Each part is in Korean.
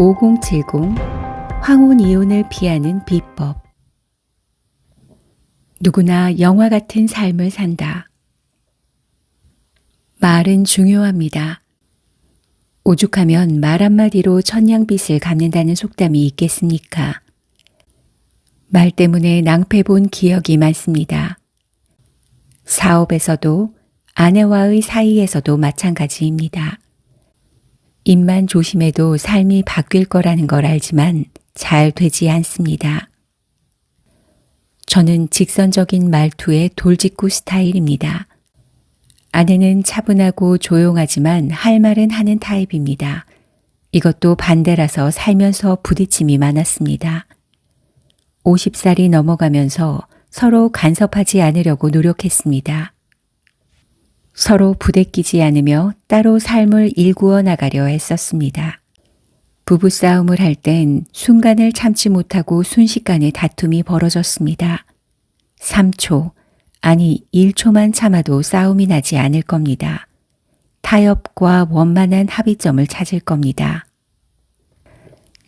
5070 황혼 이혼을 피하는 비법 누구나 영화 같은 삶을 산다. 말은 중요합니다. 오죽하면 말 한마디로 천냥빚을 갚는다는 속담이 있겠습니까? 말 때문에 낭패 본 기억이 많습니다. 사업에서도 아내와의 사이에서도 마찬가지입니다. 입만 조심해도 삶이 바뀔 거라는 걸 알지만 잘 되지 않습니다. 저는 직선적인 말투의 돌직구 스타일입니다. 아내는 차분하고 조용하지만 할 말은 하는 타입입니다. 이것도 반대라서 살면서 부딪힘이 많았습니다. 50살이 넘어가면서 서로 간섭하지 않으려고 노력했습니다. 서로 부대끼지 않으며 따로 삶을 일구어 나가려 했었습니다. 부부싸움을 할 땐 순간을 참지 못하고 순식간에 다툼이 벌어졌습니다. 3초, 아니 1초만 참아도 싸움이 나지 않을 겁니다. 타협과 원만한 합의점을 찾을 겁니다.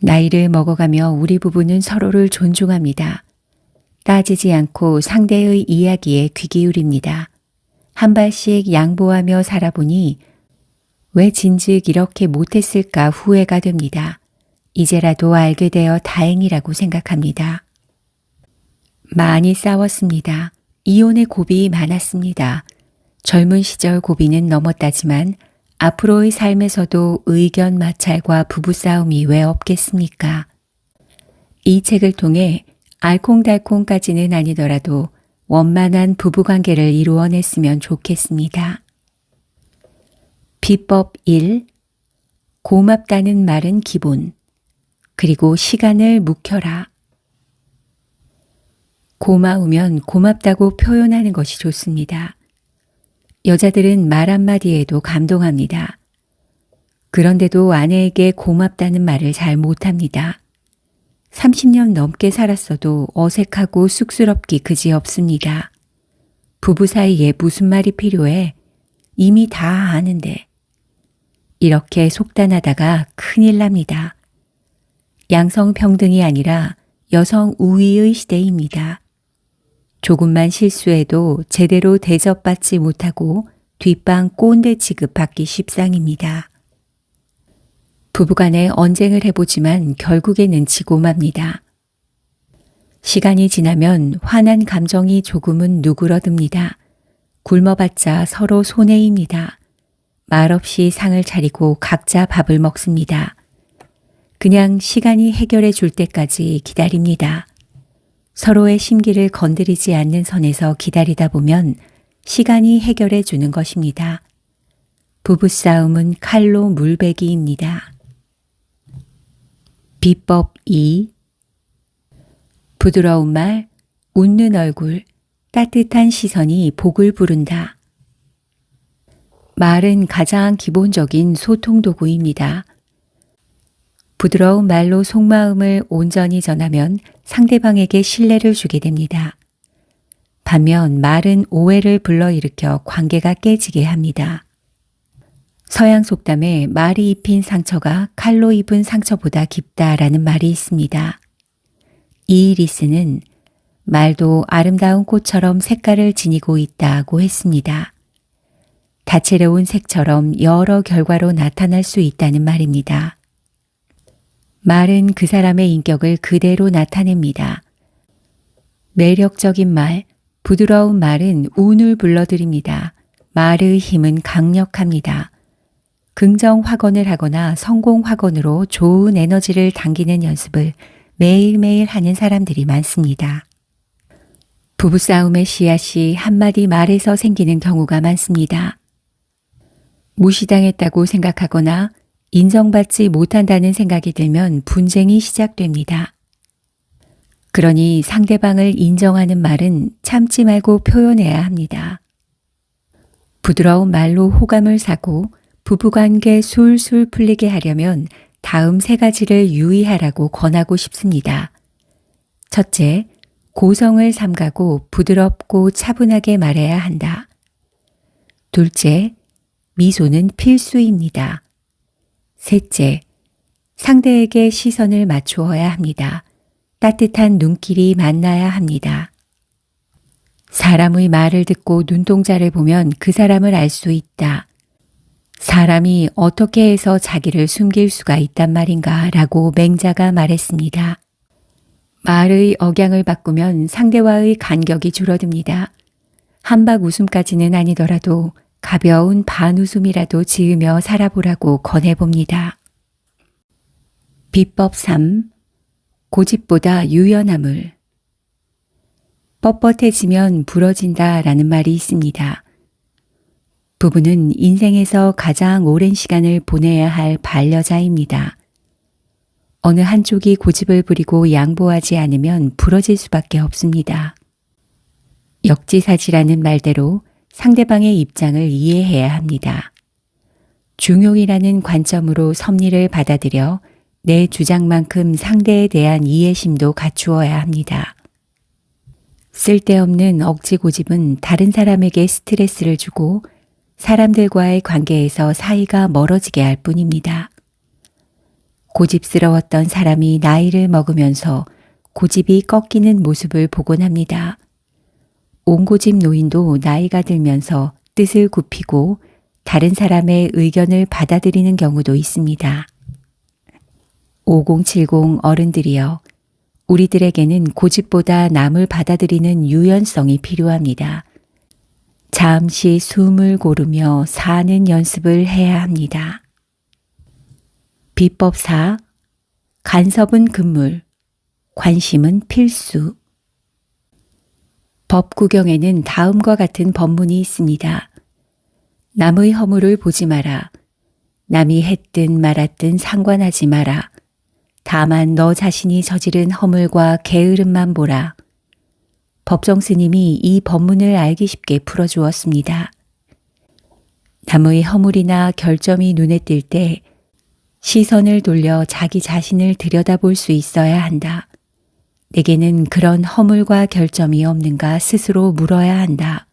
나이를 먹어가며 우리 부부는 서로를 존중합니다. 따지지 않고 상대의 이야기에 귀 기울입니다. 한 발씩 양보하며 살아보니 왜 진즉 이렇게 못했을까 후회가 됩니다. 이제라도 알게 되어 다행이라고 생각합니다. 많이 싸웠습니다. 이혼의 고비 많았습니다. 젊은 시절 고비는 넘었다지만 앞으로의 삶에서도 의견 마찰과 부부싸움이 왜 없겠습니까? 이 책을 통해 알콩달콩까지는 아니더라도 원만한 부부관계를 이루어냈으면 좋겠습니다. 비법 1. 고맙다는 말은 기본. 그리고 시간을 묵혀라. 고마우면 고맙다고 표현하는 것이 좋습니다. 여자들은 말 한마디에도 감동합니다. 그런데도 아내에게 고맙다는 말을 잘 못합니다. 30년 넘게 살았어도 어색하고 쑥스럽기 그지 없습니다. 부부 사이에 무슨 말이 필요해? 이미 다 아는데. 이렇게 속단하다가 큰일 납니다. 양성평등이 아니라 여성 우위의 시대입니다. 조금만 실수해도 제대로 대접받지 못하고 뒷방 꼰대 취급받기 십상입니다. 부부간에 언쟁을 해보지만 결국에는 지고 맙니다. 시간이 지나면 화난 감정이 조금은 누그러듭니다. 굶어봤자 서로 손해입니다. 말없이 상을 차리고 각자 밥을 먹습니다. 그냥 시간이 해결해 줄 때까지 기다립니다. 서로의 심기를 건드리지 않는 선에서 기다리다 보면 시간이 해결해 주는 것입니다. 부부싸움은 칼로 물베기입니다. 비법 2. 부드러운 말, 웃는 얼굴, 따뜻한 시선이 복을 부른다. 말은 가장 기본적인 소통 도구입니다. 부드러운 말로 속마음을 온전히 전하면 상대방에게 신뢰를 주게 됩니다. 반면 말은 오해를 불러일으켜 관계가 깨지게 합니다. 서양 속담에 말이 입힌 상처가 칼로 입은 상처보다 깊다라는 말이 있습니다. 이리스는 말도 아름다운 꽃처럼 색깔을 지니고 있다고 했습니다. 다채로운 색처럼 여러 결과로 나타날 수 있다는 말입니다. 말은 그 사람의 인격을 그대로 나타냅니다. 매력적인 말, 부드러운 말은 운을 불러들입니다. 말의 힘은 강력합니다. 긍정 확언을 하거나 성공 확언으로 좋은 에너지를 당기는 연습을 매일매일 하는 사람들이 많습니다. 부부싸움의 씨앗이 한마디 말에서 생기는 경우가 많습니다. 무시당했다고 생각하거나 인정받지 못한다는 생각이 들면 분쟁이 시작됩니다. 그러니 상대방을 인정하는 말은 참지 말고 표현해야 합니다. 부드러운 말로 호감을 사고 부부관계 술술 풀리게 하려면 다음 세 가지를 유의하라고 권하고 싶습니다. 첫째, 고성을 삼가고 부드럽고 차분하게 말해야 한다. 둘째, 미소는 필수입니다. 셋째, 상대에게 시선을 맞추어야 합니다. 따뜻한 눈길이 만나야 합니다. 사람의 말을 듣고 눈동자를 보면 그 사람을 알 수 있다. 사람이 어떻게 해서 자기를 숨길 수가 있단 말인가 라고 맹자가 말했습니다. 말의 억양을 바꾸면 상대와의 간격이 줄어듭니다. 한박 웃음까지는 아니더라도 가벼운 반웃음이라도 지으며 살아보라고 권해봅니다. 비법 3. 고집보다 유연함을. 뻣뻣해지면 부러진다 라는 말이 있습니다. 부부는 인생에서 가장 오랜 시간을 보내야 할 반려자입니다. 어느 한쪽이 고집을 부리고 양보하지 않으면 부러질 수밖에 없습니다. 역지사지라는 말대로 상대방의 입장을 이해해야 합니다. 중용이라는 관점으로 섭리를 받아들여 내 주장만큼 상대에 대한 이해심도 갖추어야 합니다. 쓸데없는 억지 고집은 다른 사람에게 스트레스를 주고 사람들과의 관계에서 사이가 멀어지게 할 뿐입니다. 고집스러웠던 사람이 나이를 먹으면서 고집이 꺾이는 모습을 보곤 합니다. 옹고집 노인도 나이가 들면서 뜻을 굽히고 다른 사람의 의견을 받아들이는 경우도 있습니다. 5070 어른들이여, 우리들에게는 고집보다 남을 받아들이는 유연성이 필요합니다. 잠시 숨을 고르며 사는 연습을 해야 합니다. 비법 4. 간섭은 금물, 관심은 필수. 법구경에는 다음과 같은 법문이 있습니다. 남의 허물을 보지 마라. 남이 했든 말았든 상관하지 마라. 다만 너 자신이 저지른 허물과 게으름만 보라. 법정 스님이 이 법문을 알기 쉽게 풀어주었습니다. 남의 허물이나 결점이 눈에 띌 때 시선을 돌려 자기 자신을 들여다볼 수 있어야 한다. 내게는 그런 허물과 결점이 없는가 스스로 물어야 한다.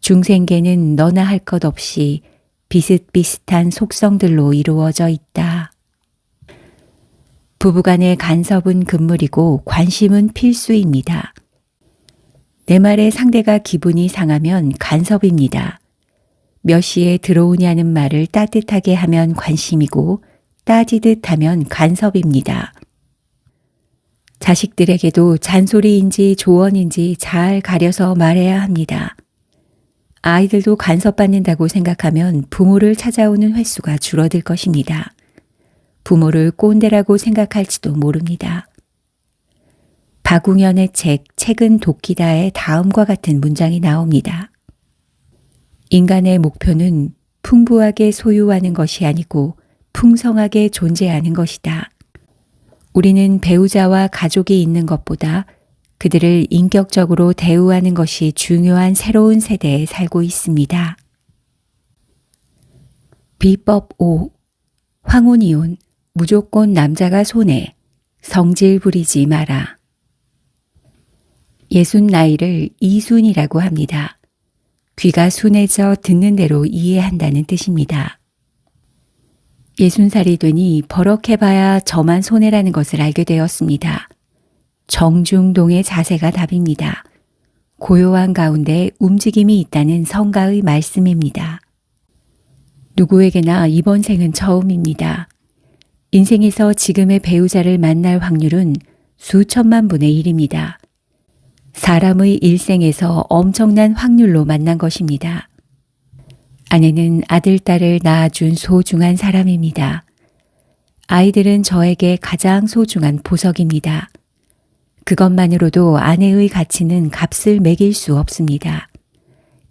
중생계는 너나 할 것 없이 비슷비슷한 속성들로 이루어져 있다. 부부간의 간섭은 금물이고 관심은 필수입니다. 내 말에 상대가 기분이 상하면 간섭입니다. 몇 시에 들어오냐는 말을 따뜻하게 하면 관심이고 따지듯 하면 간섭입니다. 자식들에게도 잔소리인지 조언인지 잘 가려서 말해야 합니다. 아이들도 간섭받는다고 생각하면 부모를 찾아오는 횟수가 줄어들 것입니다. 부모를 꼰대라고 생각할지도 모릅니다. 박웅현의 책 책은 도끼다에 다음과 같은 문장이 나옵니다. 인간의 목표는 풍부하게 소유하는 것이 아니고 풍성하게 존재하는 것이다. 우리는 배우자와 가족이 있는 것보다 그들을 인격적으로 대우하는 것이 중요한 새로운 세대에 살고 있습니다. 비법 5. 황혼이혼. 무조건 남자가 손해. 성질 부리지 마라. 예순 나이를 이순이라고 합니다. 귀가 순해져 듣는 대로 이해한다는 뜻입니다. 예순 살이 되니 버럭해봐야 저만 손해라는 것을 알게 되었습니다. 정중동의 자세가 답입니다. 고요한 가운데 움직임이 있다는 성가의 말씀입니다. 누구에게나 이번 생은 처음입니다. 인생에서 지금의 배우자를 만날 확률은 수천만 분의 1입니다. 사람의 일생에서 엄청난 확률로 만난 것입니다. 아내는 아들, 딸을 낳아준 소중한 사람입니다. 아이들은 저에게 가장 소중한 보석입니다. 그것만으로도 아내의 가치는 값을 매길 수 없습니다.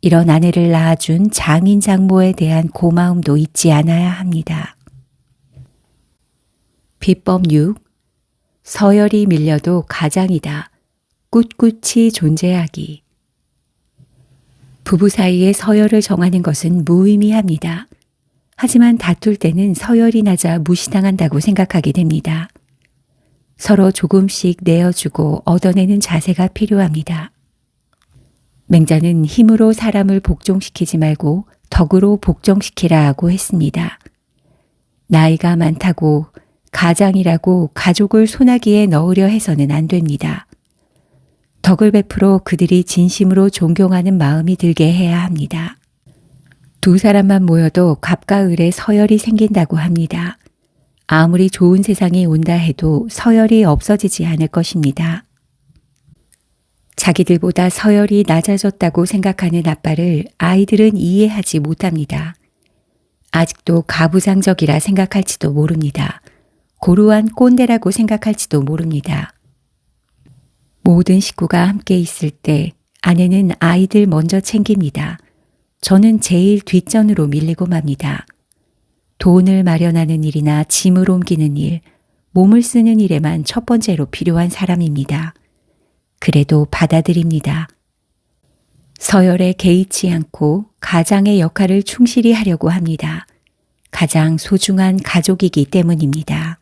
이런 아내를 낳아준 장인 장모에 대한 고마움도 잊지 않아야 합니다. 비법 6. 서열이 밀려도 가장이다. 꿋꿋이 존재하기. 부부 사이의 서열을 정하는 것은 무의미합니다. 하지만 다툴 때는 서열이 낮아 무시당한다고 생각하게 됩니다. 서로 조금씩 내어주고 얻어내는 자세가 필요합니다. 맹자는 힘으로 사람을 복종시키지 말고 덕으로 복종시키라 하고 했습니다. 나이가 많다고 가장이라고 가족을 소나기에 넣으려 해서는 안 됩니다. 덕을 베풀어 그들이 진심으로 존경하는 마음이 들게 해야 합니다. 두 사람만 모여도 갑과 을에 서열이 생긴다고 합니다. 아무리 좋은 세상이 온다 해도 서열이 없어지지 않을 것입니다. 자기들보다 서열이 낮아졌다고 생각하는 아빠를 아이들은 이해하지 못합니다. 아직도 가부장적이라 생각할지도 모릅니다. 고루한 꼰대라고 생각할지도 모릅니다. 모든 식구가 함께 있을 때 아내는 아이들 먼저 챙깁니다. 저는 제일 뒷전으로 밀리고 맙니다. 돈을 마련하는 일이나 짐을 옮기는 일, 몸을 쓰는 일에만 첫 번째로 필요한 사람입니다. 그래도 받아들입니다. 서열에 개의치 않고 가장의 역할을 충실히 하려고 합니다. 가장 소중한 가족이기 때문입니다.